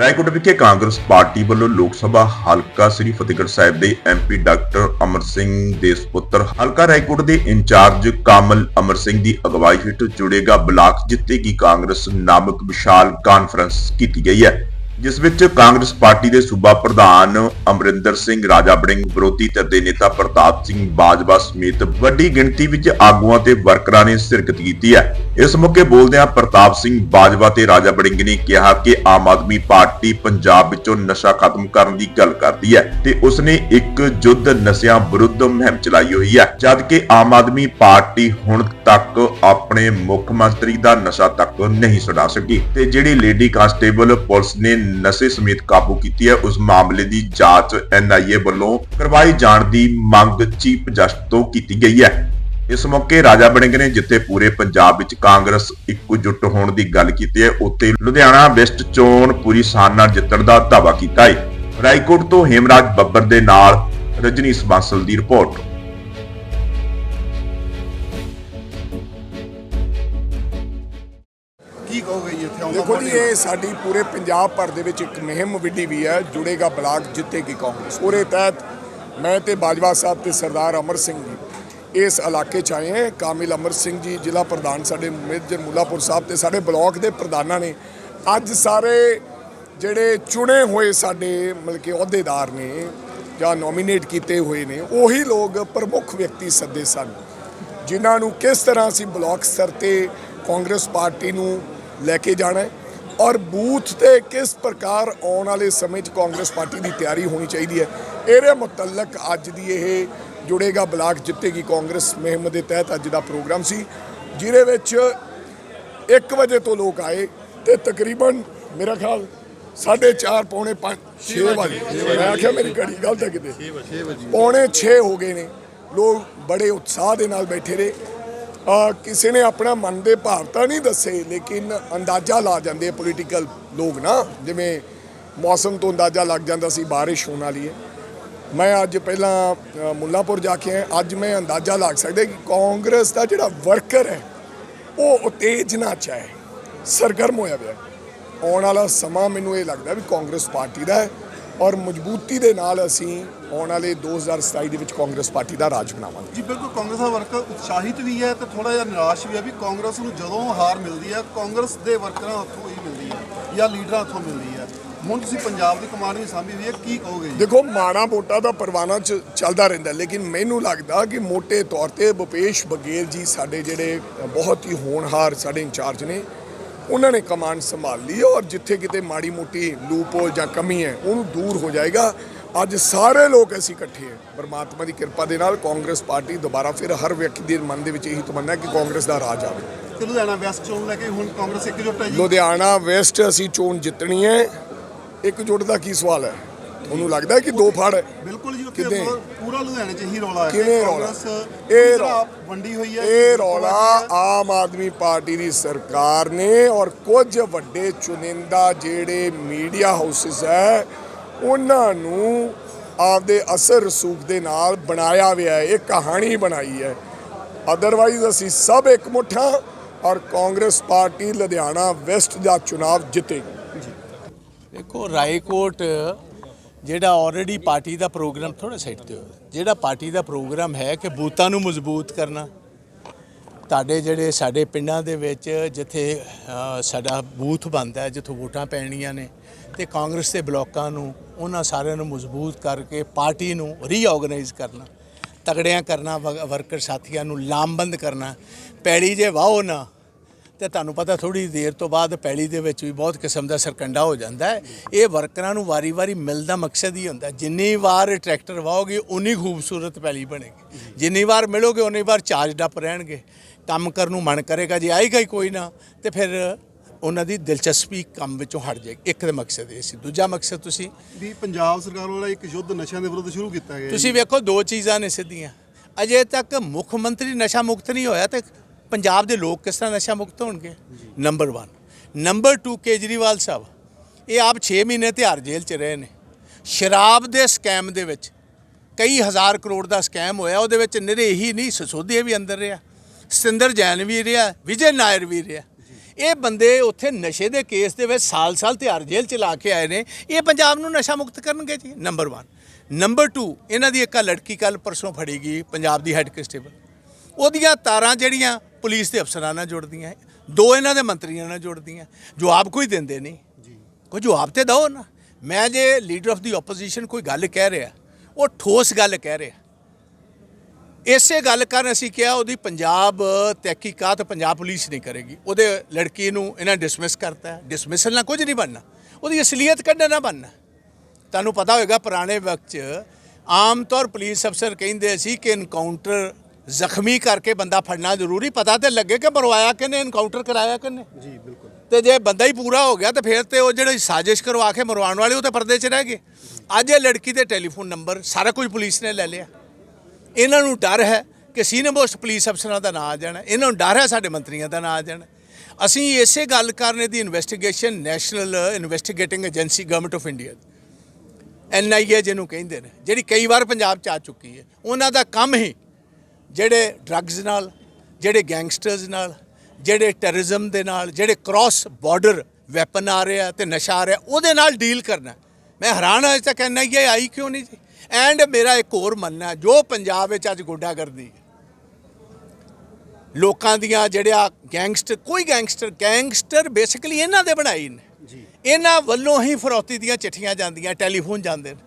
ਰਾਏਕੋਟ ਵਿਖੇ ਕਾਂਗਰਸ ਪਾਰਟੀ ਵੱਲੋਂ ਲੋਕ ਸਭਾ ਹਲਕਾ ਸ੍ਰੀ ਫਤਿਹਗੜ੍ਹ ਸਾਹਿਬ ਦੇ ਐਮਪੀ ਡਾਕਟਰ ਅਮਰ ਸਿੰਘ ਦੇ ਸੁਪੁੱਤਰ ਹਲਕਾ ਰਾਏਕੋਟ ਦੇ ਇੰਚਾਰਜ ਕਾਮਲ ਅਮਰ ਸਿੰਘ ਦੀ ਅਗਵਾਈ ਹੇਠ ਜੁੜੇਗਾ ਬਲਾਕ ਜਿੱਤੇਗੀ ਕਾਂਗਰਸ ਨਾਮਕ ਵਿਸ਼ਾਲ ਕਾਨਫਰੰਸ ਕੀਤੀ ਗਈ ਹੈ। ਜਿਸ ਵਿੱਚ ਕਾਂਗਰਸ ਪਾਰਟੀ ਦੇ ਸੂਬਾ ਪ੍ਰਧਾਨ ਅਮਰਿੰਦਰ ਸਿੰਘ, ਰਾਜਾ ਬੜਿੰਗ ਵਿਰੋਧੀ ਧਿਰ ਦੇ ਨੇਤਾ ਪ੍ਰਤਾਪ ਸਿੰਘ ਬਾਜਵਾ ਸਮੇਤ ਵੱਡੀ ਗਿਣਤੀ ਵਿੱਚ ਆਗੂਆਂ ਤੇ ਵਰਕਰਾਂ ਨੇ ਸ਼ਿਰਕਤ ਕੀਤੀ ਹੈ। ਇਸ ਮੌਕੇ ਬੋਲਦਿਆਂ ਪ੍ਰਤਾਪ ਸਿੰਘ ਬਾਜਵਾ ਤੇ ਰਾਜਾ ਬੜਿੰਗ ਨੇ ਕਿਹਾ ਕਿ ਆਮ ਆਦਮੀ ਪਾਰਟੀ ਪੰਜਾਬ ਵਿੱਚੋਂ ਨਸ਼ਾ ਖਤਮ ਕਰਨ ਦੀ ਗੱਲ ਕਰਦੀ ਹੈ ਤੇ ਉਸਨੇ ਇੱਕ ਜੁੱਧ ਨਸ਼ਿਆਂ ਵਿਰੁੱਧ ਮੁਹਿੰਮ ਚਲਾਈ ਹੋਈ ਹੈ। ਜਦਕਿ ਆਮ ਆਦਮੀ ਪਾਰਟੀ ਹੁਣ ਤੱਕ ਆਪਣੇ ਮੁੱਖ ਮੰਤਰੀ ਦਾ ਨਸ਼ਾ ਤੱਕ ਨਹੀਂ ਛੁਡਾ ਸਕੀ। ਤੇ ਜਿਹੜੀ ਲੇਡੀ ਕਾਂਸਟੇਬਲ ਪੁਲਿਸ ਨੇ ਨਸ਼ੇ ਸਮੇਤ ਕਾਬੂ ਕੀਤੀ ਹੈ, ਉਸ ਮਾਮਲੇ ਦੀ ਜਾਂਚ ਐਨਆਈਏ ਵੱਲੋਂ ਕਰਵਾਈ ਜਾਣ ਦੀ ਮੰਗ ਚੀਫ ਜਸਟਿਸ ਤੋਂ ਕੀਤੀ ਗਈ ਹੈ। ਇਸ ਮੌਕੇ ਰਾਜਾ ਬਣਿੰਗ ਨੇ ਜਿੱਥੇ ਪੂਰੇ ਪੰਜਾਬ ਵਿੱਚ ਕਾਂਗਰਸ ਇੱਕਜੁੱਟ ਹੋਣ ਦੀ ਗੱਲ ਕੀਤੀ ਹੈ, ਉੱਥੇ ਲੁਧਿਆਣਾ ਵੈਸਟ ਚੋਣ ਪੂਰੀ ਸਾਨ ਨਾਲ ਜਿੱਤਣ ਦਾ ਦਾਅਵਾ ਕੀਤਾ ਹੈ। ਰਾਏਕੋਟ ਤੋਂ ਹੇਮਰਾਜ ਬੱਬਰ ਦੇ ਨਾਲ ਰਜਨੀਸ ਬਾਂਸਲ ਦੀ ਰਿਪੋਰਟ। ਕੀ ਕਹੋਗੇ ਜੀ ਇੱਥੇ ਆਉਂਦਾ ਦੇਖੋ ਜੀ ਇਹ ਸਾਡੀ ਪੂਰੇ ਪੰਜਾਬ ਭਰ ਦੇ ਵਿੱਚ ਇੱਕ ਮੁਹਿੰਮ ਵਿੱਢੀ ਵੀ ਹੈ ਜੁੜੇਗਾ ਬਲਾਕ ਜਿੱਤੇਗੀ ਕਾਂਗਰਸ। ਉਹਦੇ ਤਹਿਤ ਮੈਂ ਤੇ ਬਾਜਵਾ ਸਾਹਿਬ ਤੇ ਸਰਦਾਰ ਅਮਰ ਸਿੰਘ ਜੀ ਇਸ ਇਲਾਕੇ ਚ ਆਏ ਹਾਂ। ਕਾਮਿਲ ਅਮਰ ਸਿੰਘ ਜੀ ਜ਼ਿਲ੍ਹਾ ਪ੍ਰਧਾਨ ਸਾਡੇ ਮੇਜਰ ਮੁੱਲਾਪੁਰ ਸਾਹਿਬ ਤੇ ਸਾਡੇ ਬਲਾਕ ਦੇ ਪ੍ਰਧਾਨਾਂ ਨੇ। ਅੱਜ ਸਾਰੇ ਜਿਹੜੇ ਚੁਣੇ ਹੋਏ ਸਾਡੇ ਮਤਲਬ ਕਿ ਅਹੁਦੇਦਾਰ ਨੇ ਜਾਂ ਨੋਮੀਨੇਟ ਕੀਤੇ ਹੋਏ ਨੇ ਉਹੀ ਲੋਕ ਪ੍ਰਮੁੱਖ ਵਿਅਕਤੀ ਸੱਦੇ ਸਨ। ਜਿਨ੍ਹਾਂ ਨੂੰ ਕਿਸ ਤਰ੍ਹਾਂ ਅਸੀਂ ਬਲਾਕ ਸਤਰ ਤੇ ਕਾਂਗਰਸ ਪਾਰਟੀ ਨੂੰ ਲੈ ਕੇ ਜਾਣਾ ਹੈ। ਔਰ ਬੂਥ ਤੇ ਕਿਸ ਪ੍ਰਕਾਰ ਆਉਣ ਵਾਲੇ ਸਮੇਂ 'ਚ ਕਾਂਗਰਸ ਪਾਰਟੀ ਦੀ ਤਿਆਰੀ ਹੋਣੀ ਚਾਹੀਦੀ ਹੈ ਇਹਦੇ ਮੁਤਲਕ ਅੱਜ ਦੀ ਇਹ ਜੁੜੇਗਾ ਬਲਾਕ ਜਿੱਤੇਗੀ ਕਾਂਗਰਸ ਮੁਹਿੰਮ ਦੇ ਤਹਿਤ ਅੱਜ ਦਾ ਪ੍ਰੋਗਰਾਮ ਸੀ ਜਿਹਦੇ ਵਿੱਚ 1 ਵਜੇ ਤੋਂ ਲੋਕ ਆਏ ਤੇ ਤਕਰੀਬਨ ਮੇਰਾ ਖਿਆਲ 4:30 ਪੌਣੇ 5 6 ਵਜੇ। ਮੈਂ ਆਖਿਆ ਮੇਰੀ ਘੜੀ ਗਲਤ ਹੈ ਕਿਤੇ। 6 ਵਜੇ। ਪੌਣੇ 6 ਹੋ ਗਏ ਨੇ। ਲੋਕ ਬੜੇ ਉਤਸ਼ਾਹ ਦੇ ਨਾਲ ਬੈਠੇ ਰਹੇ। ਕਿਸੇ ਨੇ ਆਪਣਾ ਮਨ ਦੇ ਭਾਵ ਤਾਂ ਨਹੀਂ ਦੱਸੇ, ਲੇਕਿਨ ਅੰਦਾਜ਼ਾ ਲਾ ਜਾਂਦੇ ਪੋਲੀਟੀਕਲ ਲੋਕ ਨਾ, ਜਿਵੇਂ ਮੌਸਮ ਤੋਂ ਅੰਦਾਜ਼ਾ ਲੱਗ ਜਾਂਦਾ ਸੀ ਬਾਰਿਸ਼ ਹੋਣ ਵਾਲੀ ਹੈ। ਮੈਂ ਅੱਜ ਪਹਿਲਾਂ ਮੁੱਲਾਪੁਰ ਜਾ ਕੇ ਆਇਆ, ਅੱਜ ਮੈਂ ਅੰਦਾਜ਼ਾ ਲੱਗ ਸਕਦਾ ਕਿ ਕਾਂਗਰਸ ਦਾ ਜਿਹੜਾ ਵਰਕਰ ਹੈ, ਉਹ ਉਤੇਜਨਾ ਚ ਹੈ, ਸਰਗਰਮ ਹੋਇਆ ਪਿਆ। ਆਉਣ ਵਾਲਾ ਸਮਾਂ ਮੈਨੂੰ ਇਹ ਲੱਗਦਾ ਵੀ ਕਾਂਗਰਸ ਪਾਰਟੀ ਦਾ ਹੈ। ਔਰ ਮਜ਼ਬੂਤੀ ਦੇ ਨਾਲ ਅਸੀਂ ਆਉਣ ਵਾਲੇ 2027 ਦੇ ਵਿੱਚ ਕਾਂਗਰਸ ਪਾਰਟੀ ਦਾ ਰਾਜ ਬਣਾਵਾਂਗੇ। ਜੀ ਬਿਲਕੁਲ ਕਾਂਗਰਸ ਦਾ ਵਰਕਰ ਉਤਸ਼ਾਹਿਤ ਵੀ ਹੈ ਤੇ ਥੋੜਾ ਜਿਹਾ ਨਿਰਾਸ਼ ਵੀ ਹੈ ਵੀ ਕਾਂਗਰਸ ਨੂੰ ਜਦੋਂ ਹਾਰ ਮਿਲਦੀ ਹੈ ਕਾਂਗਰਸ ਦੇ ਵਰਕਰਾਂ ਹੱਥੋਂ ਹੀ ਮਿਲਦੀ ਹੈ ਜਾਂ ਲੀਡਰਾਂ ਹੱਥੋਂ ਮਿਲਦੀ ਹੈ। ਹੁਣ ਤੁਸੀਂ ਪੰਜਾਬ ਦੀ ਕਮਾਂਡ ਵੀ ਸਾਂਭੀ ਹੋਈ ਹੈ ਕੀ ਕਹੋਗੇ ਦੇਖੋ ਮਾਣਾ ਮੋਟਾ ਦਾ ਪਰਵਾਨਾ ਚ ਚੱਲਦਾ ਰਹਿੰਦਾ ਲੇਕਿਨ ਮੈਨੂੰ ਲੱਗਦਾ ਕਿ ਮੋٹے ਤੌਰ ਤੇ ਭੁਪੇਸ਼ ਬਗੇਲ ਜੀ ਸਾਡੇ ਜਿਹੜੇ ਬਹੁਤ ਹੀ ਹੋਣਹਾਰ ਸਾਡੇ ਇੰਚਾਰਜ ਨੇ ਉਹਨਾਂ ਨੇ ਕਮਾਂਡ ਸੰਭਾਲ ਲਈ ਔਰ ਜਿੱਥੇ ਕਿਤੇ ਮਾੜੀ ਮੋਟੀ ਲੂਪੋਲ ਜਾਂ ਕਮੀ ਹੈ ਉਹਨੂੰ ਦੂਰ ਹੋ ਜਾਏਗਾ। ਅੱਜ ਸਾਰੇ ਲੋਕ ਅਸੀਂ ਇਕੱਠੇ ਹਾਂ। ਪਰਮਾਤਮਾ ਦੀ ਕਿਰਪਾ ਦੇ ਨਾਲ ਕਾਂਗਰਸ ਪਾਰਟੀ ਦੁਬਾਰਾ ਫਿਰ ਹਰ ਵਿਅਕਤੀ ਦੇ ਮਨ ਦੇ ਵਿੱਚ ਇਹੀ ਤਮੰਨਾ ਹੈ ਕਿ ਕਾਂਗਰਸ ਦਾ ਰਾਜ ਆਵੇ। ਤੇ ਲੁਧਿਆਣਾ ਵੈਸਟ ਚੋਣ ਲੈ ਕੇ ਹੁਣ ਕਾਂਗਰਸ ਇੱਕਜੁੱਟ ਹੈ ਜੀ? ਲੁਧਿਆਣਾ ਵੈਸਟ ਅਸੀਂ ਚੋਣ ਜਿੱਤਣੀ ਹੈ। ਇੱਕਜੁੱਟ ਦਾ ਕੀ ਸਵਾਲ ਹੈ? ਤੁਹਾਨੂੰ ਲੱਗਦਾ ਕਿ ਦੋ ਫੜ ਬਿਲਕੁਲ ਜੀ ਉੱਥੇ? ਪੂਰਾ- ਲੁਧਿਆਣੇ 'ਚ ਹੀ ਰੌਲਾ ਹੈ। ਕਿਵੇਂ ਰੌਲਾ? ਕਾਂਗਰਸ ਇਹ ਰੌਲਾ- ਵੰਡੀ ਹੋਈ ਹੈ ਇਹ ਰੌਲਾ ਆਮ ਆਦਮੀ ਪਾਰਟੀ ਦੀ ਸਰਕਾਰ ਨੇ ਔਰ ਕੁਝ ਵੱਡੇ ਚੁਣਿੰਦਾ ਜਿਹੜੇ ਮੀਡੀਆ ਹਾਊਸਸ ਹੈ ਉਹਨਾਂ ਨੂੰ ਆਪਦੇ ਅਸਰ ਰਸੂਖ ਦੇ ਨਾਲ ਬਣਾਇਆ ਹੋਇਆ ਹੈ ਇਹ ਕਹਾਣੀ ਬਣਾਈ ਹੈ। ਅਦਰਵਾਈਜ਼ ਅਸੀਂ ਸਭ ਇੱਕ ਮੁੱਠਾ ਔਰ ਕਾਂਗਰਸ ਪਾਰਟੀ ਲੁਧਿਆਣਾ ਵੈਸਟ ਦਾ ਚੁਣਾਵ ਜਿੱਤੇਗੀ। ਦੇਖੋ ਰਾਏਕੋਟ ਜਿਹੜਾ ਆਲਰੇਡੀ ਪਾਰਟੀ ਦਾ ਪ੍ਰੋਗਰਾਮ ਥੋੜਾ ਸਾਈਡ ਤੇ ਹੋਇਆ ਜਿਹੜਾ ਪਾਰਟੀ ਦਾ ਪ੍ਰੋਗਰਾਮ ਹੈ ਕਿ ਬੂਤਾਂ ਨੂੰ ਮਜ਼ਬੂਤ ਕਰਨਾ। ਤੁਹਾਡੇ ਜਿਹੜੇ ਸਾਡੇ ਪਿੰਡਾਂ ਦੇ ਵਿੱਚ ਜਿੱਥੇ ਸਾਡਾ ਬੂਥ ਬਣਦਾ ਹੈ, ਜਿੱਥੋਂ ਵੋਟਾਂ ਪੈਣੀਆਂ ਨੇ, ਤੇ ਕਾਂਗਰਸ ਦੇ ਬਲਾਕਾਂ ਨੂੰ, ਉਹਨਾਂ ਸਾਰਿਆਂ ਨੂੰ ਮਜ਼ਬੂਤ ਕਰਕੇ ਪਾਰਟੀ ਨੂੰ ਰੀਆਰਗੇਨਾਈਜ਼ ਕਰਨਾ। ਤਗੜਿਆਂ ਕਰਨਾ, ਵ- ਵਰਕਰ ਸਾਥੀਆਂ ਨੂੰ ਲਾਮਬੰਦ ਕਰਨਾ। ਪੈੜੀ ਜੇ ਵਾਹੋ ਨਾ ਤੇ ਤੁਹਾਨੂੰ ਪਤਾ ਥੋੜੀ ਦੇਰ ਤੋਂ ਬਾਅਦ ਪੈਲੀ ਦੇ ਵਿੱਚ ਵੀ ਬਹੁਤ ਕਿਸਮ ਦਾ ਸਰਕੰਡਾ ਹੋ ਜਾਂਦਾ ਹੈ। ਇਹ ਵਰਕਰਾਂ ਨੂੰ ਵਾਰੀ-ਵਾਰੀ ਮਿਲਦਾ ਮਕਸਦ ਹੀ ਹੁੰਦਾ ਜਿੰਨੀ ਵਾਰ ਟਰੈਕਟਰ ਵਾਹੋਗੇ ਉਨੀ ਖੂਬਸੂਰਤ ਪੈਲੀ ਬਣੇਗੀ। ਜਿੰਨੀ ਵਾਰ ਮਿਲੋਗੇ ਉਨੀ ਵਾਰ ਚਾਰਜ ਡੱਪ ਰਹਿਣਗੇ। ਕੰਮ ਕਰਨ ਨੂੰ ਮਨ ਕਰੇਗਾ ਜੇ ਆਏਗਾ ਹੀ ਕੋਈ ਨਾ ਤੇ ਫਿਰ ਉਹਨਾਂ ਦੀ ਦਿਲਚਸਪੀ ਕੰਮ ਵਿੱਚੋਂ ਹਟ ਜਾਏਗੀ। ਇੱਕ ਦਾ ਮਕਸਦ ਇਹ ਸੀ। ਦੂਜਾ ਮਕਸਦ ਤੁਸੀਂ ਵੀ ਪੰਜਾਬ ਸਰਕਾਰ ਵੱਲੋਂ ਇੱਕ ਯੁੱਧ ਨਸ਼ਿਆਂ ਦੇ ਵਿਰੁੱਧ ਸ਼ੁਰੂ ਕੀਤਾ ਗਿਆ ਤੁਸੀਂ ਵੇਖੋ ਦੋ ਚੀਜ਼ਾਂ ਨੇ ਸਿੱਧੀਆਂ। ਅਜੇ ਤੱਕ ਮੁੱਖ ਮੰਤਰੀ ਨਸ਼ਾ ਮੁਕਤ ਨਹੀਂ ਹੋਇਆ ਤੇ ਪੰਜਾਬ ਦੇ ਲੋਕ ਕਿਸ ਤਰ੍ਹਾਂ ਨਸ਼ਾ ਮੁਕਤ ਹੋਣਗੇ? ਨੰਬਰ 1 ਨੰਬਰ 2 ਕੇਜਰੀਵਾਲ ਸਾਹਿਬ, ਇਹ ਆਪ 6 ਮਹੀਨੇ ਤਿਹਾੜ ਜੇਲ੍ਹ 'ਚ ਰਹੇ ਨੇ। ਸ਼ਰਾਬ ਦੇ ਸਕੈਮ ਦੇ ਵਿੱਚ ਕਈ ਹਜ਼ਾਰ ਕਰੋੜ ਦਾ ਸਕੈਮ ਹੋਇਆ, ਉਹਦੇ ਵਿੱਚ ਨਿਰੇਹੀ ਨਹੀਂ ਸਸੋਦੀਆ ਵੀ ਅੰਦਰ ਰਿਹਾ। ਸਤਿੰਦਰ ਜੈਨ ਵੀ ਰਿਹਾ, ਵਿਜੇ ਨਾਇਰ ਵੀ ਰਿਹਾ। ਇਹ ਬੰਦੇ ਉੱਥੇ ਨਸ਼ੇ ਦੇ ਕੇਸ ਦੇ ਵਿੱਚ ਸਾਲ-ਸਾਲ ਤਿਹਾਰ ਜੇਲ੍ਹ ਚ ਲਾ ਕੇ ਆਏ ਨੇ। ਇਹ ਪੰਜਾਬ ਨੂੰ ਨਸ਼ਾ ਮੁਕਤ ਕਰਨਗੇ ਜੀ ਨੰਬਰ 1 ਨੰਬਰ 2 ਇਹਨਾਂ ਦੀ ਇੱਕ ਲੜਕੀ ਕੱਲ ਪਰਸੋਂ ਫੜੀ ਗਈ, ਪੰਜਾਬ ਦੀ ਹੈੱਡ ਕਨਸਟੇਬਲ ਉਹਦੀਆਂ ਤਾਰਾਂ ਜਿਹੜੀਆਂ ਪੁਲਿਸ ਦੇ ਅਫਸਰਾਂ ਨਾਲ ਜੁੜਦੀਆਂ ਦੋ ਇਹਨਾਂ ਦੇ ਮੰਤਰੀਆਂ ਨਾਲ ਜੁੜਦੀਆਂ ਜਵਾਬ ਕੋਈ ਦਿੰਦੇ ਨਹੀਂ। ਕੋਈ ਜਵਾਬ ਤੇ ਦਿਓ ਨਾ। ਮੈਂ ਜੇ ਲੀਡਰ ਆਫ ਦੀ ਆਪੋਜੀਸ਼ਨ ਕੋਈ ਗੱਲ ਕਹਿ ਰਿਹਾ ਉਹ ਠੋਸ ਗੱਲ ਕਹਿ ਰਿਹਾ। ਇਸੇ ਗੱਲ ਕਾਰਨ ਅਸੀਂ ਕਿਹਾ ਉਹਦੀ ਪੰਜਾਬ ਤਹਿਕੀਕਾਤ ਪੰਜਾਬ ਪੁਲਿਸ ਨਹੀਂ ਕਰੇਗੀ। ਉਹਦੇ ਲੜਕੀ ਨੂੰ ਇਹਨਾਂ ਡਿਸਮਿਸ ਕਰਤਾ ਡਿਸਮਿਸਲ ਨਾਲ ਕੁਝ ਨਹੀਂ ਬਣਨਾ। ਉਹਦੀ ਅਸਲੀਅਤ ਕੱਢਣਾ ਬਣਨਾ। ਤੁਹਾਨੂੰ ਪਤਾ ਹੋਵੇਗਾ ਪੁਰਾਣੇ ਵਕਤ 'ਚ ਆਮ ਤੌਰ ਪੁਲਿਸ ਅਫਸਰ ਕਹਿੰਦੇ ਸੀ ਕਿ ਇਨਕਾਊਂਟਰ ਜ਼ਖਮੀ ਕਰਕੇ ਬੰਦਾ ਫੜਨਾ ਜ਼ਰੂਰੀ ਪਤਾ ਤੇ ਲੱਗੇ ਕਿ ਮਰਵਾਇਆ ਕਿਨੇ ਇਨਕਾਊਂਟਰ ਕਰਾਇਆ ਕਿਨੇ ਜੀ ਬਿਲਕੁਲ। ਤੇ ਜੇ ਬੰਦਾ ਹੀ ਪੂਰਾ ਹੋ ਗਿਆ ਤਾਂ ਫਿਰ ਤੇ ਉਹ ਜਿਹੜੇ ਸਾਜ਼ਿਸ਼ ਕਰਵਾ ਕੇ ਮਰਵਾਉਣ ਵਾਲੇ ਉਹ ਤਾਂ ਪਰਦੇ 'ਚ ਰਹਿ ਗਏ। ਅੱਜ ਇਹ ਲੜਕੀ ਦੇ ਟੈਲੀਫੋਨ ਨੰਬਰ ਸਾਰਾ ਕੁਝ ਪੁਲਿਸ ਨੇ ਲੈ ਲਿਆ। ਇਹਨਾਂ ਨੂੰ ਡਰ ਹੈ ਕਿ ਸੀਨੀਅਰ ਮੋਸਟ ਪੁਲਿਸ ਅਫਸਰਾਂ ਦਾ ਨਾਂ ਆ ਜਾਣਾ। ਇਹਨਾਂ ਨੂੰ ਡਰ ਹੈ ਸਾਡੇ ਮੰਤਰੀਆਂ ਦਾ ਨਾਂ ਆ ਜਾਣਾ। ਅਸੀਂ ਇਸੇ ਗੱਲ ਕਾਰਨ ਦੀ investigation national investigating agency government of India NIA ਜਿਹਨੂੰ ਕਹਿੰਦੇ ਨੇ ਜਿਹੜੀ ਕਈ ਵਾਰ ਪੰਜਾਬ ਚ ਆ ਚੁੱਕੀ ਹੈ। ਉਹਨਾਂ ਦਾ ਕੰਮ ਹੀ ਜਿਹੜੇ ਡਰੱਗਸ ਨਾਲ ਜਿਹੜੇ ਗੈਂਗਸਟਰਸ ਨਾਲ ਜਿਹੜੇ ਟੈਰਰਿਜ਼ਮ ਦੇ ਨਾਲ ਜਿਹੜੇ ਕ੍ਰਾਸ ਬਾਰਡਰ ਵੈਪਨ ਆ ਰਿਹਾ ਤੇ ਨਸ਼ਾ ਆ ਰਿਹਾ ਉਹਦੇ ਨਾਲ ਡੀਲ ਕਰਨਾ। ਮੈਂ ਹੈਰਾਨ ਹਾਂ ਅਜੇ ਤੱਕ ਐਨਆਈਏ ਆਈ ਕਿਉਂ ਨਹੀਂ ਜੀ? ਐਂਡ ਮੇਰਾ ਇੱਕ ਹੋਰ ਮੰਨਣਾ ਜੋ ਪੰਜਾਬ ਵਿੱਚ ਅੱਜ ਗੁੰਡਾਗਰਦੀ ਹੈ। ਲੋਕਾਂ ਦੀਆਂ ਜਿਹੜਿਆ ਗੈਂਗਸਟਰ ਕੋਈ ਗੈਂਗਸਟਰ ਗੈਂਗਸਟਰ ਬੇਸਿਕਲੀ ਇਹਨਾਂ ਦੇ ਬਣਾਈ ਨੇ। ਜੀ। ਇਹਨਾਂ ਵੱਲੋਂ ਹੀ ਫਰੌਤੀ ਦੀਆਂ ਚਿੱਠੀਆਂ ਜਾਂਦੀਆਂ ਟੈਲੀਫੋਨ ਜਾਂਦੇ ਨੇ।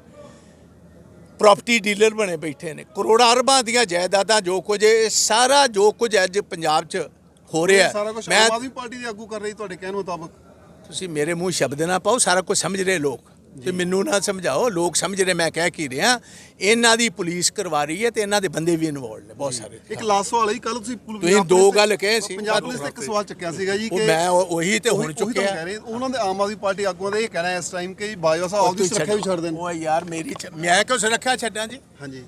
ਪ੍ਰਾਪਰਟੀ ਡੀਲਰ ਬਣੇ ਬੈਠੇ ਨੇ। ਕਰੋੜਾਂ ਅਰਬਾਂ ਦੀਆਂ ਜਾਇਦਾਦਾਂ ਜੋ ਕੁਝ ਇਹ ਸਾਰਾ ਜੋ ਕੁਝ ਅੱਜ ਪੰਜਾਬ 'ਚ ਹੋ ਰਿਹਾ ਸਾਰਾ ਕੁਝ ਮੈਂ ਆਮ ਆਦਮੀ ਪਾਰਟੀ ਦੇ ਆਗੂ ਕਰ ਰਹੀ ਤੁਹਾਡੇ ਕਹਿਣ ਮੁਤਾਬਕ। ਤੁਸੀਂ ਮੇਰੇ ਮੂੰਹ ਸ਼ਬਦ ਨਾ ਪਾਓ ਸਾਰਾ ਕੁਝ ਸਮਝ ਰਹੇ ਲੋਕ। ਤੇ ਮੈਨੂੰ ਨਾ ਸਮਝਾਓ ਲੋਕ ਸਮਝ ਰਹੇ ਮੈਂ ਕਹਿ ਕੀ ਰਿਹਾ ਇਹਨਾਂ ਦੀ ਪੁਲਿਸ ਕਰਵਾ ਰਹੀ ਹੈ ਤੇ ਇਹਨਾਂ ਦੇ ਬੰਦੇ ਵੀ ਇਨਵੋਲਡ ਨੇ ਬਹੁਤ ਸਾਰੇ। ਇੱਕ ਲਾਸਟ ਸਵਾਲ ਹੈ ਕੱਲ ਤੁਸੀਂ ਪੁਲ- ਤੁਸੀਂ ਪੰਜਾਬ ਦੋ ਪੁਲਿਸ ਗੱਲ ਕਹੇ ਸੀ। ਪੰਜਾਬ ਪੁਲਿਸ ਤੇ ਇੱਕ ਸਵਾਲ ਚੱਕਿਆ ਸੀਗਾ ਜੀ ਉਹ ਕਿ ਮੈਂ ਉਹ- ਉਹੀ ਤੇ ਹੁਣ ਉਹੀ- ਉਹੀ ਤਾਂ ਚੁੱਕਿਆ। ਕਹਿ ਰਹੇ, ਉਹਨਾਂ ਦੇ ਆਮ ਆਦਮੀ ਪਾਰਟੀ ਆਗੂਆਂ ਦਾ ਇਹ ਕਹਿਣਾ ਹੈ ਇਸ ਟਾਈਮ ਕਿ ਬਾਜਵਾ ਸਾਹਿਬ ਆਪਦੀ ਸੁਰੱਖਿਆ ਵੀ ਛੱਡ। ਦੇਣ। ਉਹ ਯਾਰ ਮੇਰੀ ਛ- ਮੈਂ ਕਿਉਂ ਸੁਰੱਖਿਆ ਛੱਡਾਂ ਜੀ? ਹਾਂਜੀ।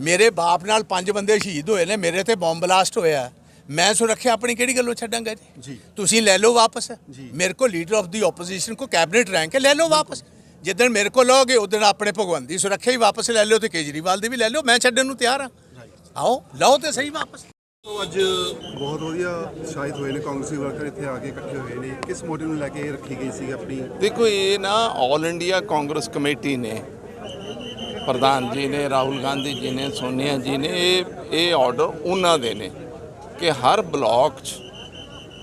ਮੇਰੇ ਬਾਪ ਨਾਲ ਪੰਜ ਬੰਦੇ ਸ਼ਹੀਦ ਹੋਏ ਨੇ ਮੇਰੇ ਤੇ ਬੰਬ ਬਲਾਸਟ ਹੋਇਆ। ਮੈਂ ਸੁਰੱਖਿਆ ਆਪਣੀ ਕਿਹੜੀ ਗੱਲੋਂ ਛੱਡਾਂਗਾ ਜੀ? ਜੀ। ਤੁਸੀਂ ਲੈ ਲਓ ਵਾਪਸ। ਮੇਰੇ ਕੋਲ ਲੀਡਰ ਆਫ ਦੀ ਆਪੋਜੀਸ਼ਨ ਕੋ ਕੈਬਨਿਟ ਰੈਂਕ ਹੈ ਲੈ ਲਓ ਵਾਪਸ। ਜਿੱਦਣ ਮੇਰੇ ਕੋਲ ਲਓਗੇ ਉਦੋਂ ਆਪਣੇ ਭਗਵੰਤ ਦੀ ਸੁਰੱਖਿਆ ਹੀ ਵਾਪਸ ਲੈ ਲਿਓ ਤੇ ਕੇਜਰੀਵਾਲ ਦੀ ਵੀ ਲੈ ਲਿਓ ਮੈਂ ਛੱਡਣ ਨੂੰ ਤਿਆਰ ਹਾਂ। ਆਓ ਲਓ ਤੇ ਸਹੀ ਵਾਪਸ। ਤੋਂ ਅੱਜ ਬਹੁਤ ਵਧੀਆ ਸ਼ਾਹਿਦ ਹੋਏ ਨੇ ਕਾਂਗਰਸੀ ਵਰਕਰ ਇੱਥੇ ਆ ਕੇ ਇਕੱਠੇ ਹੋਏ ਨੇ। ਕਿਸ ਮੋਟਿਵ ਨੂੰ ਲੈ ਕੇ ਰੱਖੀ ਗਈ ਸੀ ਆਪਣੀ? ਦੇਖੋ ਇਹ ਨਾ ਆਲ ਇੰਡੀਆ ਕਾਂਗਰਸ ਕਮੇਟੀ ਨੇ ਪ੍ਰਧਾਨ ਜੀ ਨੇ ਰਾਹੁਲ ਗਾਂਧੀ ਜੀ ਨੇ ਸੋਨੀਆ ਜੀ ਨੇ ਇਹ ਇਹ ਆਰਡਰ ਉਹਨਾਂ ਦੇ ਨੇ ਕਿ ਹਰ ਬਲਾਕ 'ਚ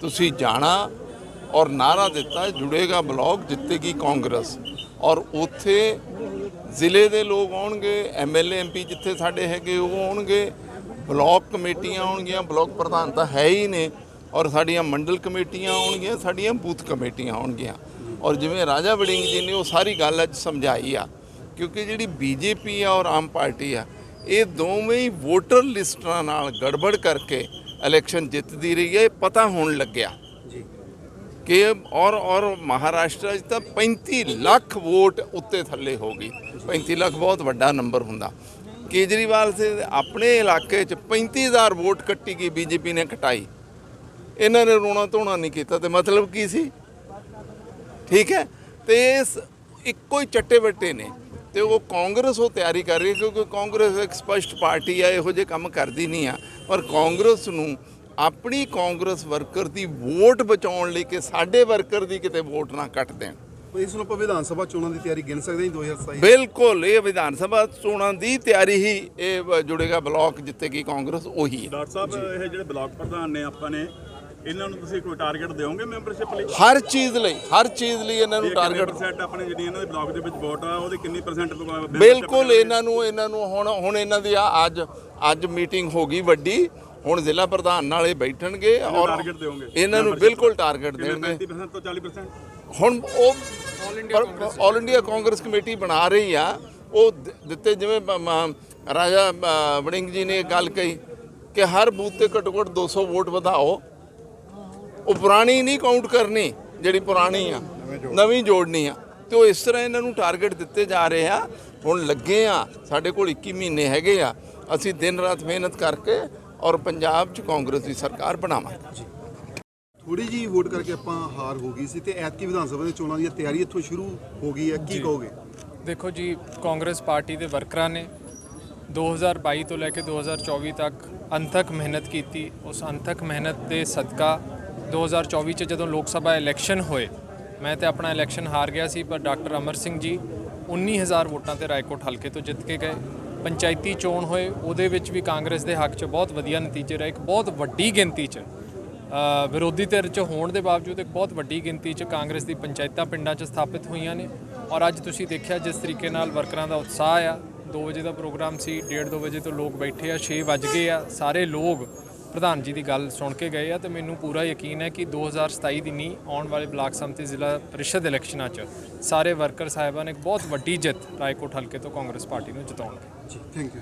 ਤੁਸੀਂ ਜਾਣਾ ਔਰ ਨਾਰਾ ਦਿੱਤਾ ਜੁੜੇਗਾ ਬਲਾਕ ਜਿੱਤੇਗੀ ਕਾਂਗਰਸ। ਔਰ ਉੱਥੇ ਜ਼ਿਲ੍ਹੇ ਦੇ ਲੋਕ ਆਉਣਗੇ ਐਮਐਲਏ ਐਮਪੀ ਜਿੱਥੇ ਸਾਡੇ ਹੈਗੇ ਉਹ ਆਉਣਗੇ, ਬਲਾਕ ਕਮੇਟੀਆਂ ਆਉਣਗੀਆਂ, ਬਲਾਕ ਪ੍ਰਧਾਨ ਤਾਂ ਹੈ ਹੀ ਨੇ, ਔਰ ਸਾਡੀਆਂ ਮੰਡਲ ਕਮੇਟੀਆਂ ਆਉਣਗੀਆਂ, ਸਾਡੀਆਂ ਬੂਥ ਕਮੇਟੀਆਂ ਆਉਣਗੀਆਂ। ਔਰ ਜਿਵੇਂ ਰਾਜਾ ਵੜਿੰਗ ਜੀ ਨੇ ਉਹ ਸਾਰੀ ਗੱਲ ਅੱਜ ਸਮਝਾਈ ਆ, ਕਿਉਂਕਿ ਜਿਹੜੀ ਬੀਜੇਪੀ ਆ ਔਰ ਆਮ ਪਾਰਟੀ ਆ, ਇਹ ਦੋਵੇਂ ਹੀ ਵੋਟਰ ਲਿਸਟਾਂ ਨਾਲ ਗੜਬੜ ਕਰਕੇ ਇਲੈਕਸ਼ਨ ਜਿੱਤਦੀ ਰਹੀ ਹੈ, ਇਹ ਪਤਾ ਹੋਣ ਲੱਗਿਆ। ਕਿ ਔਰ ਔਰ ਮਹਾਰਾਸ਼ਟਰ 'ਚ ਤਾਂ 35 ਲੱਖ ਵੋਟ ਉੱਤੇ ਥੱਲੇ ਹੋ ਗਈ। 35 ਲੱਖ ਬਹੁਤ ਵੱਡਾ ਨੰਬਰ ਹੁੰਦਾ। ਕੇਜਰੀਵਾਲ ਦੇ ਆਪਣੇ ਇਲਾਕੇ 'ਚ 35000 ਵੋਟ ਕੱਟੀ ਗਈ, ਬੀਜੇਪੀ ਨੇ ਕਟਾਈ। ਇਹਨਾਂ ਨੇ ਰੋਣਾ ਧੋਣਾ ਨਹੀਂ ਕੀਤਾ ਤੇ ਮਤਲਬ ਕੀ ਸੀ? ਠੀਕ ਹੈ? ਤੇ ਇਸ ਇੱਕੋ ਹੀ ਚੱਟੇ ਵੱਟੇ ਨੇ। ਤੇ ਉਹ ਕਾਂਗਰਸ ਉਹ ਤਿਆਰੀ ਕਰ ਰਹੀ ਕਿਉਂਕਿ ਕਾਂਗਰਸ ਇੱਕ ਸਪਸ਼ਟ ਪਾਰਟੀ ਆ, ਇਹੋ ਜਿਹੇ ਕੰਮ ਕਰਦੀ ਨਹੀਂ ਆ। ਪਰ ਕਾਂਗਰਸ ਨੂੰ ਆਪਣੀ ਕਾਂਗਰਸ ਵਰਕਰ ਦੀ ਵੋਟ ਬਚਾਉਣ ਲਈ ਕਿ ਸਾਡੇ ਵਰਕਰ ਦੀ ਕਿਤੇ ਵੋਟ ਨਾ ਕੱਟ ਦੇਣ। ਇਸ ਨੂੰ ਆਪਾਂ ਵਿਧਾਨ ਸਭਾ ਚੋਣਾਂ ਦੀ ਤਿਆਰੀ ਗਿਣ ਸਕਦੇ ਹਾਂ 2027 ਬਿਲਕੁਲ ਇਹ ਵਿਧਾਨ ਸਭਾ ਚੋਣਾਂ ਦੀ ਤਿਆਰੀ ਹੀ ਇਹ ਜੁੜੇਗਾ ਬਲਾਕ ਜਿੱਤੇਗੀ ਕਾਂਗਰਸ ਉਹੀ ਹੈ। ਡਾਕਟਰ ਸਾਹਿਬ ਇਹ ਜਿਹੜੇ ਬਲਾਕ ਪ੍ਰਧਾਨ ਨੇ ਆਪਾਂ ਨੇ ਇਹਨਾਂ ਨੂੰ ਤੁਸੀਂ ਕੋਈ ਟਾਰਗੇਟ ਦਿਓਗੇ ਮੈਂਬਰਸ਼ਿਪ ਲਈ? ਹਰ ਚੀਜ਼ ਲਈ ਹਰ ਚੀਜ਼ ਲਈ ਇਹਨਾਂ ਨੂੰ ਟਾਰਗੇਟ ਪਰਸੈਂਟ ਆਪਣੇ ਜਿਹੜੀ ਇਹਨਾਂ ਦੇ ਬਲਾਕ ਦੇ ਵਿੱਚ ਵੋਟ ਆ ਉਹਦੇ ਕਿੰਨੀ ਪਰਸੈਂਟ ਬਿਲਕੁਲ ਇਹਨਾਂ ਨੂੰ ਇਹਨਾਂ ਨੂੰ ਹੁਣ ਹੁਣ ਇਹਨਾਂ ਦੀ ਆ ਅੱਜ ਅੱਜ ਮੀਟਿੰਗ ਹੋ ਗਈ ਵੱਡੀ। ਹੁਣ ਜ਼ਿਲ੍ਹਾ ਪ੍ਰਧਾਨ ਨਾਲ ਇਹ ਬੈਠਣਗੇ ਔਰ ਟਾਰਗੇਟ ਦਿਓਗੇ ਇਹਨਾਂ ਨੂੰ ਬਿਲਕੁਲ ਟਾਰਗੇਟ ਦੇਣਗੇ। 35% ਤੋਂ 40% ਹੁਣ ਉਹ ਆਲ ਇੰਡੀਆ ਕਾਂਗਰਸ ਕਮੇਟੀ ਬਣਾ ਰਹੀ ਆ ਉਹ ਦਿੱਤੇ ਜਿਵੇਂ ਰਾਜਾ ਵੜਿੰਗ ਜੀ ਨੇ ਇਹ ਗੱਲ ਕਹੀ ਕਿ ਹਰ ਬੂਥ ਤੇ ਘੱਟੋ ਘੱਟ 200 ਵੋਟ ਵਧਾਓ। ਉਹ ਪੁਰਾਣੀ ਨਹੀਂ ਕਾਊਂਟ ਕਰਨੀ ਜਿਹੜੀ ਪੁਰਾਣੀ ਆ। ਨਵੀਂ ਜੋੜਨੀ ਆ। ਤੇ ਉਹ ਇਸ ਤਰ੍ਹਾਂ ਇਹਨਾਂ ਨੂੰ ਟਾਰਗੇਟ ਦਿੱਤੇ ਜਾ ਰਹੇ ਆ। ਹੁਣ ਲੱਗੇ ਆ ਸਾਡੇ ਕੋਲ 21 ਮਹੀਨੇ ਹੈਗੇ ਆ। ਅਸੀਂ ਦਿਨ ਰਾਤ ਮਿਹਨਤ ਕਰਕੇ ਔਰ ਪੰਜਾਬ 'ਚ ਕਾਂਗਰਸ ਦੀ ਸਰਕਾਰ ਬਣਾਵਾਂਗੇ। ਥੋੜੀ ਜੀ ਵੋਟ ਕਰਕੇ ਆਪਾਂ ਹਾਰ ਹੋ ਗਈ ਸੀ ਤੇ ਐਤਕੀ ਵਿਧਾਨ ਸਭਾ ਦੇ ਚੋਣਾਂ ਦੀ ਤਿਆਰੀ ਇੱਥੋਂ ਸ਼ੁਰੂ ਹੋ ਗਈ ਹੈ ਕੀ ਕਹੋਗੇ? ਦੇਖੋ ਜੀ ਕਾਂਗਰਸ ਪਾਰਟੀ ਦੇ ਵਰਕਰਾਂ ਨੇ 2022 ਤੋਂ ਲੈ ਕੇ 2024 ਤੱਕ ਅੰਥਕ ਮਿਹਨਤ ਕੀਤੀ। ਉਸ ਅੰਥਕ ਮਿਹਨਤ ਦੇ ਸਦਕਾ 2024 ਚ ਜਦੋਂ ਲੋਕ ਸਭਾ ਇਲੈਕਸ਼ਨ ਹੋਏ ਮੈਂ ਤੇ ਆਪਣਾ ਇਲੈਕਸ਼ਨ ਹਾਰ ਗਿਆ ਸੀ ਪਰ ਡਾਕਟਰ ਅਮਰ ਸਿੰਘ ਜੀ 19000 ਵੋਟਾਂ ਤੇ ਰਾਏਕੋਟ ਹਲਕੇ ਤੋਂ ਜਿੱਤ ਕੇ ਗਏ। ਪੰਚਾਇਤੀ ਚੋਣ ਹੋਏ, ਉਹਦੇ ਵਿੱਚ ਵੀ ਕਾਂਗਰਸ ਦੇ ਹੱਕ 'ਚ ਬਹੁਤ ਵਧੀਆ ਨਤੀਜੇ ਰਹੇ, ਇੱਕ ਬਹੁਤ ਵੱਡੀ ਗਿਣਤੀ 'ਚ ਵਿਰੋਧੀ ਧਿਰ 'ਚ ਹੋਣ ਦੇ ਬਾਵਜੂਦ ਇੱਕ ਬਹੁਤ ਵੱਡੀ ਗਿਣਤੀ 'ਚ ਕਾਂਗਰਸ ਦੀ ਪੰਚਾਇਤਾਂ ਪਿੰਡਾਂ 'ਚ ਸਥਾਪਿਤ ਹੋਈਆਂ ਨੇ। ਔਰ ਅੱਜ ਤੁਸੀਂ ਦੇਖਿਆ, ਜਿਸ ਤਰੀਕੇ ਨਾਲ ਵਰਕਰਾਂ ਦਾ ਉਤਸ਼ਾਹ ਆ 2 ਵਜੇ ਦਾ ਪ੍ਰੋਗਰਾਮ ਸੀ 1:30 ਵਜੇ ਤੋਂ ਲੋਕ ਬੈਠੇ ਆ 6 ਵੱਜ ਗਏ ਆ, ਸਾਰੇ ਲੋਕ ਪ੍ਰਧਾਨ ਜੀ ਦੀ ਗੱਲ ਸੁਣ ਕੇ ਗਏ ਆ ਤੇ ਮੈਨੂੰ ਪੂਰਾ ਯਕੀਨ ਹੈ ਕਿ 2027 ਦੀ ਨਹੀਂ ਆਉਣ ਵਾਲੇ ਬਲਾਕ ਸੰਮਤੀ ਜ਼ਿਲ੍ਹਾ ਪ੍ਰੀਸ਼ਦ ਇਲੈਕਸ਼ਨਾਂ 'ਚ ਸਾਰੇ ਵਰਕਰ ਸਾਹਿਬਾਨ ਇੱਕ ਬਹੁਤ ਵੱਡੀ ਜਿੱਤ ਰਾਏਕੋਟ ਹਲਕੇ ਤੋਂ ਕਾਂਗਰਸ ਪਾਰਟੀ ਨੂੰ ਜਿਤਾਉਣਗੇ ਥੈਂਕ ਯੂ